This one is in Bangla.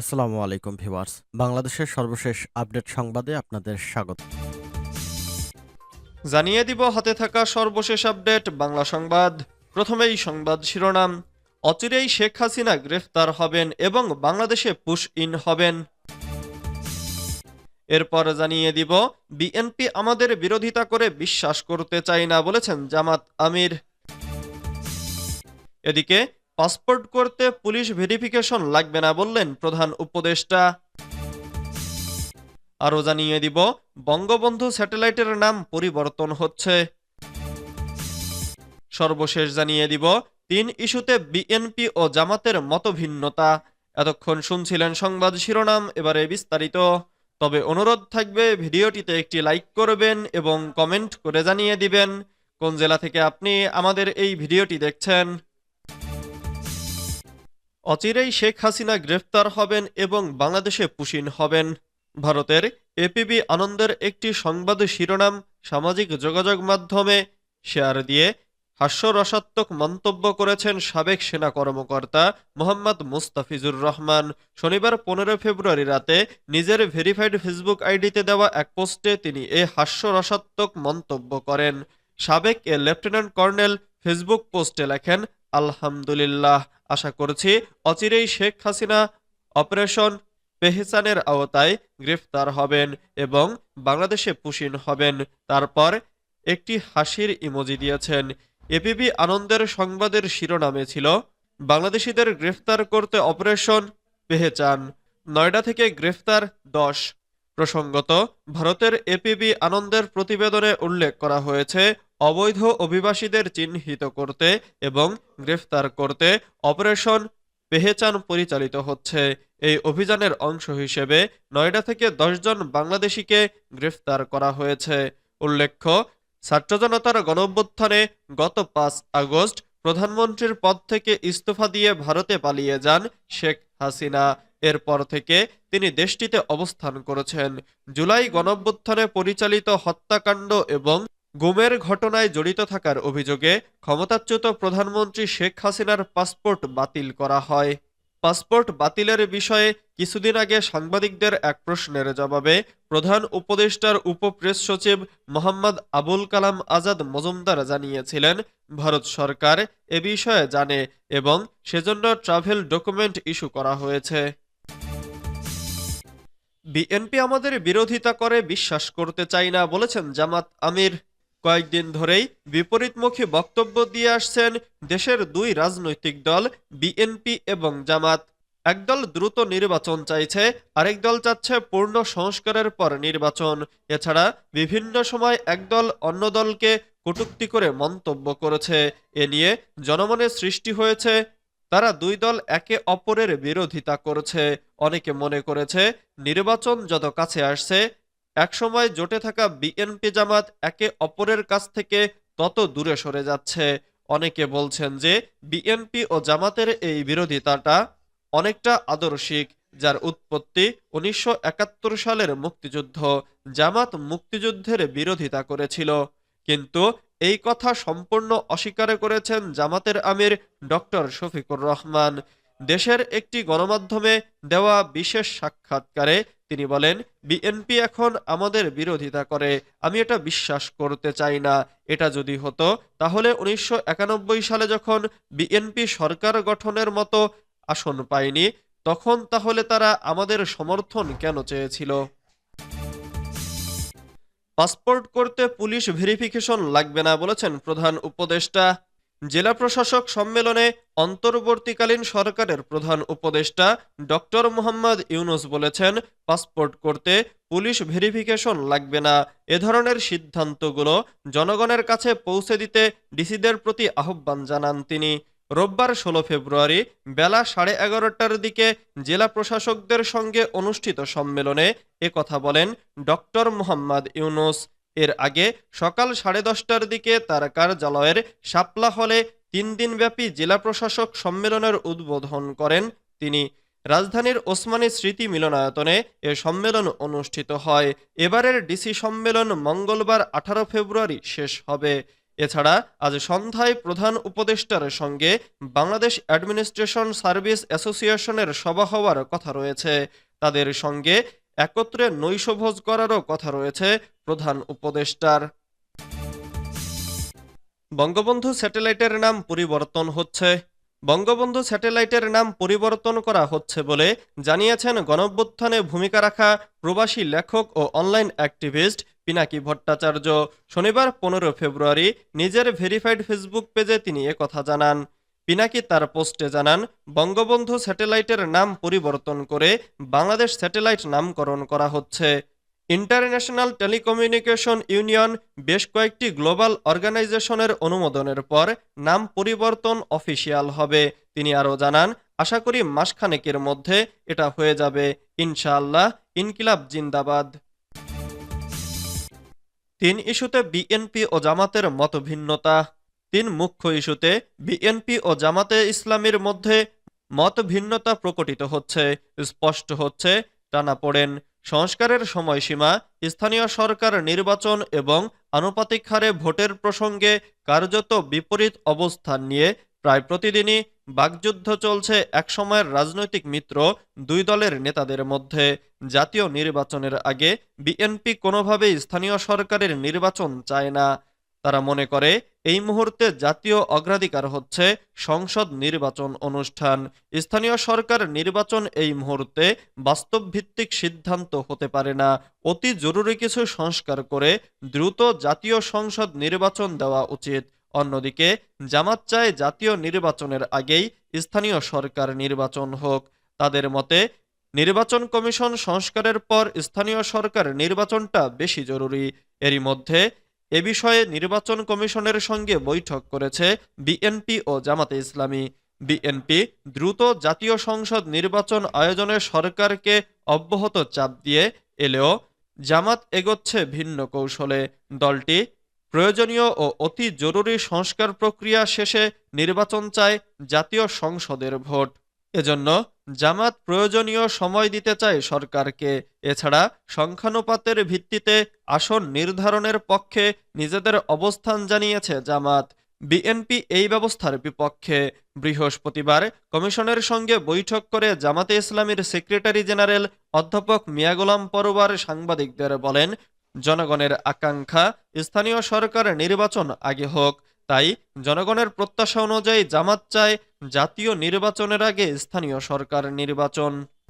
আসসালামু আলাইকুম ভিউয়ার্স। বাংলাদেশের সর্বশেষ আপডেট সংবাদে আপনাদের স্বাগত। জানিয়ে দিব হাতে থাকা সর্বশেষ আপডেট, বাংলা সংবাদ। প্রথমেই সংবাদ শিরোনাম। অচিরেই শেখ হাসিনা গ্রেফতার হবেন এবং বাংলাদেশে পুশ ইন হবেন। এরপর জানিয়ে দিব, বিএনপি আমাদের বিরোধিতা করে বিশ্বাস করতে চায় না বলেছেন জামাত আমির। এদিকে পাসপোর্ট করতে পুলিশ ভেরিফিকেশন লাগবে না বললেন প্রধান উপদেষ্টা। আরও জানিয়ে দিব, বঙ্গবন্ধু স্যাটেলাইটের নাম পরিবর্তন হচ্ছে। সর্বশেষ জানিয়ে দিব, তিন ইস্যুতে বিএনপি ও জামাতের মতভিন্নতা। এতক্ষণ শুনছিলেন সংবাদ শিরোনাম, এবারে বিস্তারিত। তবে অনুরোধ থাকবে, ভিডিওটিতে একটি লাইক করবেন এবং কমেন্ট করে জানিয়ে দিবেন। কোন জেলা থেকে আপনি আমাদের এই ভিডিওটি দেখছেন? অচিরেই শেখ হাসিনা গ্রেফতার হবেন এবং বাংলাদেশে পুশিন হবেন। ভারতের এপিবি আনন্দের একটি সংবাদ শিরোনাম সামাজিক যোগাযোগ মাধ্যমে শেয়ার দিয়ে হাস্যরসাত্মক মন্তব্য করেছেন সাবেক সেনা কর্মকর্তা মোহাম্মদ মুস্তাফিজুর রহমান। শনিবার পনেরো ফেব্রুয়ারি রাতে নিজের ভেরিফাইড ফেসবুক আইডিতে দেওয়া এক পোস্টে তিনি এ হাস্যরসাত্মক মন্তব্য করেন। সাবেক এ লেফটেন্যান্ট কর্নেল ফেসবুক পোস্টে লেখেন আলহামদুলিল্লাহ, আশা করছি অচিরেই শেখ হাসিনা অপারেশন পেহচানের আওতায় গ্রেফতার হবেন এবং বাংলাদেশে পুশিন হবেন। তারপর একটি হাসির ইমোজি দিয়েছেন। এপিবি আনন্দের সংবাদের শিরোনামে ছিল, বাংলাদেশিদের গ্রেফতার করতে অপারেশন পেহেচান, নয়ডা থেকে গ্রেফতার দশ। প্রসঙ্গত, ভারতের এপিবি আনন্দের প্রতিবেদনে উল্লেখ করা হয়েছে অবৈধ অভিবাসীদের চিহ্নিত করতে এবং গ্রেফতার করতে অপারেশন পেহেচান পরিচালিত হচ্ছে। এই অভিযানের অংশ হিসেবে নয়ডা থেকে জন বাংলাদেশিকে গ্রেফতার করা হয়েছে। উল্লেখ্য, ছাত্র জনতার গণঅভ্যুত্থানে গত পাঁচ আগস্ট প্রধানমন্ত্রীর পদ থেকে ইস্তফা দিয়ে ভারতে পালিয়ে যান শেখ হাসিনা। এরপর থেকে তিনি দেশটিতে অবস্থান করেছেন। জুলাই গণঅভ্যুত্থানে পরিচালিত হত্যাকাণ্ড এবং গুমের ঘটনায় জড়িত থাকার অভিযোগে ক্ষমতাচ্যুত প্রধানমন্ত্রী শেখ হাসিনার পাসপোর্ট বাতিল করা হয়। পাসপোর্ট বাতিলের বিষয়ে কিছুদিন আগে সাংবাদিকদের এক প্রশ্নের জবাবে প্রধান উপদেষ্টার উপপ্রেস সচিব মোহাম্মদ আবুল কালাম আজাদ মজুমদার জানিয়েছিলেন, ভারত সরকার এ বিষয়ে জানে এবং সেজন্য ট্রাভেল ডকুমেন্ট ইস্যু করা হয়েছে। বিএনপি আমাদের বিরোধিতা করে বিশ্বাস করতে চাই না বলেছেন জামাত আমির। কয়েকদিন ধরেই বিপরীতমুখী বক্তব্য দিয়ে আসছেন দেশের দুই রাজনৈতিক দল, বিএনপি এবং জামাত। একদল দ্রুত নির্বাচন চাইছে, আরেক দল চাচ্ছে পূর্ণ সংস্কারের পর নির্বাচন। এছাড়া বিভিন্ন সময় একদল অন্য দলকে কটূক্তি করে মন্তব্য করেছে। এ নিয়ে জনমনে সৃষ্টি হয়েছে, তারা দুই দল একে অপরের বিরোধিতা করেছে। অনেকে মনে করেছে, নির্বাচন যত কাছে আসছে একসময় জোটে থাকা বিএনপি জামাত একে অপরের কাছ থেকে তত দূরে সরে যাচ্ছে। অনেকে বলছেন যে বিএনপি ও জামাতের এই বিরোধিতাটা অনেকটা আদর্শিক, যার উৎপত্তি উনিশশো একাত্তর সালের মুক্তিযুদ্ধ। জামাত মুক্তিযুদ্ধের বিরোধিতা করেছিল। কিন্তু এই কথা সম্পূর্ণ অস্বীকার করেছেন জামাতের আমির ডক্টর শফিকুর রহমান। দেশের একটি গণমাধ্যমে দেওয়া বিশেষ সাক্ষাৎকারে তিনি বলেন, বিএনপি এখন আমাদের বিরোধিতা করে। আমি এটা বিশ্বাস করতে চাই না। এটা যদি হতো, তাহলে উনিশশো একানব্বই সালে যখন বিএনপি সরকার গঠনের মতো আসন পায়নি, তখন তাহলে তারা আমাদের সমর্থন কেন চেয়েছিল? পাসপোর্ট করতে পুলিশ ভেরিফিকেশন লাগবে না, বলেছেন প্রধান উপদেষ্টা জেলা প্রশাসক সম্মেলনে অন্তর্বর্তীকালীন সরকারের প্রধান উপদেষ্টা ডক্টর মোহাম্মদ ইউনুস বলেছেন, পাসপোর্ট করতে পুলিশ ভেরিফিকেশন লাগবে না। এ ধরনের সিদ্ধান্তগুলো জনগণের কাছে পৌঁছে দিতে ডিসিদের প্রতি আহ্বান জানান তিনি। রোববার ষোলো ফেব্রুয়ারি বেলা সাড়ে এগারোটার দিকে জেলা প্রশাসকদের সঙ্গে অনুষ্ঠিত সম্মেলনে কথা বলেন ডক্টর মোহাম্মদ ইউনুস। এর আগে সকাল সাড়ে দশটার দিকে তার কার্যালয়ের শাপলা হলে তিন দিনব্যাপী জেলা প্রশাসক সম্মেলনের উদ্বোধন করেন তিনি। রাজধানীর ওসমানী স্মৃতি মিলনায়তনে এ সম্মেলন অনুষ্ঠিত হয়। এবারের ডিসি সম্মেলন মঙ্গলবার আঠারো ফেব্রুয়ারি শেষ হবে। এছাড়া আজ সন্ধ্যায় প্রধান উপদেষ্টার সঙ্গে বাংলাদেশ অ্যাডমিনিস্ট্রেশন সার্ভিস অ্যাসোসিয়েশনের সভা হওয়ার কথা রয়েছে। তাদের সঙ্গে একত্রে নৈশভোজ করারও কথা রয়েছে প্রধান উপদেষ্টার। বঙ্গবন্ধু স্যাটেলাইটের নাম পরিবর্তন হচ্ছে। বঙ্গবন্ধু স্যাটেলাইটের নাম পরিবর্তন করা হচ্ছে বলে জানিয়েছেন গণঅভ্যুত্থানে ভূমিকা রাখা প্রবাসী লেখক ও অনলাইন অ্যাক্টিভিস্ট পিনাকি ভট্টাচার্য। শনিবার পনেরো ফেব্রুয়ারি নিজের ভেরিফাইড ফেসবুক পেজে তিনি একথা জানান। পিনাকি তার পোস্টে জানান, বঙ্গবন্ধু স্যাটেলাইটের নাম পরিবর্তন করে বাংলাদেশ স্যাটেলাইট নামকরণ করা হচ্ছে। ইন্টারন্যাশনাল টেলিকমিউনিকেশন ইউনিয়ন বেশ কয়েকটি গ্লোবাল অর্গানাইজেশনের অনুমোদনের পর নাম পরিবর্তন অফিসিয়াল হবে। তিনি আরও জানান, আশা করি মাসখানেকের মধ্যে এটা হয়ে যাবে। ইনশাআল্লাহ, ইনকিলাব জিন্দাবাদ। তিন ইস্যুতে বিএনপি ও জামাতের মতভিন্নতা। তিন মুখ্য ইস্যুতে বিএনপি ও জামাতে ইসলামীর মধ্যে মতভিন্নতা প্রকটিত হচ্ছে, স্পষ্ট হচ্ছে টানাপোড়েন সংস্কারের সময়সীমা, স্থানীয় সরকার নির্বাচন এবং আনুপাতিক হারে ভোটের প্রসঙ্গে কার্যত বিপরীত অবস্থান নিয়ে প্রায় প্রতিদিনই বাকযুদ্ধ চলছে একসময়ের রাজনৈতিক মিত্র দুই দলের নেতাদের মধ্যে। জাতীয় নির্বাচনের আগে বিএনপি কোনোভাবেই স্থানীয় সরকারের নির্বাচন চায় না। তারা মনে করে, এই মুহূর্তে জাতীয় অগ্রাধিকার হচ্ছে সংসদ নির্বাচন অনুষ্ঠান। স্থানীয় সরকার নির্বাচন এই মুহূর্তে বাস্তবভিত্তিক সিদ্ধান্ত হতে পারে না। অতি জরুরি কিছু সংস্কার করে দ্রুত জাতীয় সংসদ নির্বাচন দেওয়া উচিত। অন্যদিকে, জামাত চায় জাতীয় নির্বাচনের আগেই স্থানীয় সরকার নির্বাচন হোক। তাদের মতে, নির্বাচন কমিশন সংস্কারের পর স্থানীয় সরকার নির্বাচনটা বেশি জরুরি। এরই মধ্যে এ বিষয়ে নির্বাচন কমিশনের সঙ্গে বৈঠক করেছে বিএনপি ও জামাতে ইসলামী। বিএনপি দ্রুত জাতীয় সংসদ নির্বাচন আয়োজনে সরকারকে অব্যাহত চাপ দিয়ে এলেও জামাত এগোচ্ছে ভিন্ন কৌশলে। দলটি প্রয়োজনীয় ও অতি জরুরি সংস্কার প্রক্রিয়া শেষে নির্বাচন চায় জাতীয় সংসদের ভোট। এজন্য জামাত প্রয়োজনীয় সময় দিতে চায় সরকারকে। এছাড়া সংখ্যানুপাতের ভিত্তিতে আসন নির্ধারণের পক্ষে নিজেদের অবস্থান জানিয়েছে জামাত। বিএনপি এই ব্যবস্থার বিপক্ষে। বৃহস্পতিবার কমিশনের সঙ্গে বৈঠক করে জামাতে ইসলামীর সেক্রেটারি জেনারেল অধ্যাপক মিয়া গোলাম পরোয়ার সাংবাদিকদের বলেন, জনগণের আকাঙ্ক্ষা, স্থানীয় সরকার নির্বাচন আগে হোক। তাই জনগণের প্রত্যাশা অনুযায়ী জামাত চায় জাতীয় নির্বাচনের আগে স্থানীয় সরকার নির্বাচন।